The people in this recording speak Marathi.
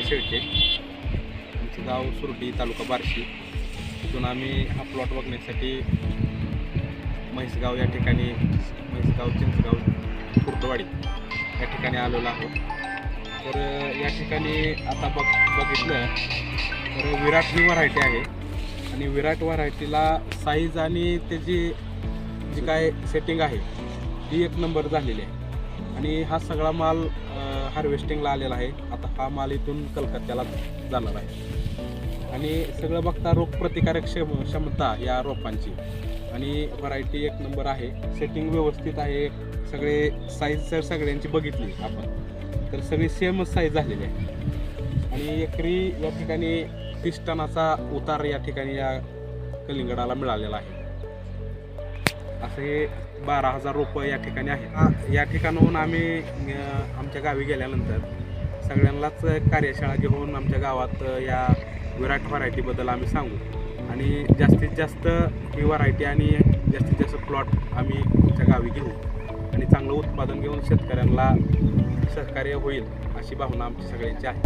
शेळके. आमचं गाव सुरटी तालुका बार्शी. तिथून आम्ही हा प्लॉट बघण्यासाठी म्हैसगाव या ठिकाणी म्हैसगाव चिंचगाव खुर्दवाडी या ठिकाणी आलेलो आहोत. तर या ठिकाणी आता बघ बघितलं तर विराट ही व्हरायटी आहे. आणि विराट व्हरायटीला साईज आणि त्याची जी काय सेटिंग आहे ती एक नंबर झालेली आहे. आणि हा सगळा माल हार्वेस्टिंगला आलेला आहे. आता हा माल इथून कलकत्त्याला जाणार आहे. आणि सगळं बघता रोगप्रतिकारक क्षम क्षमता या रोपांची. आणि व्हरायटी एक नंबर आहे. सेटिंग व्यवस्थित आहे. सगळे साईज जर सगळ्यांची बघितली आपण. तर सगळी सेमच साईज झालेली आहे. आणि एकरी या ठिकाणी तीस टनाचा उतार या ठिकाणी या कलिंगडाला मिळालेला आहे. असे बारा हजार रुपये या ठिकाणी आहे. या ठिकाणाहून आम्ही आमच्या गावी गेल्यानंतर सगळ्यांनाच कार्यशाळा घेऊन आमच्या गावात या विराट व्हरायटीबद्दल आम्ही सांगू. आणि जास्तीत जास्त ही व्हरायटी आणि जास्तीत जास्त प्लॉट आम्ही आमच्या गावी घेऊ. आणि चांगलं उत्पादन घेऊन शेतकऱ्यांना सहकार्य होईल अशी भावना आमची सगळ्यांची आहे.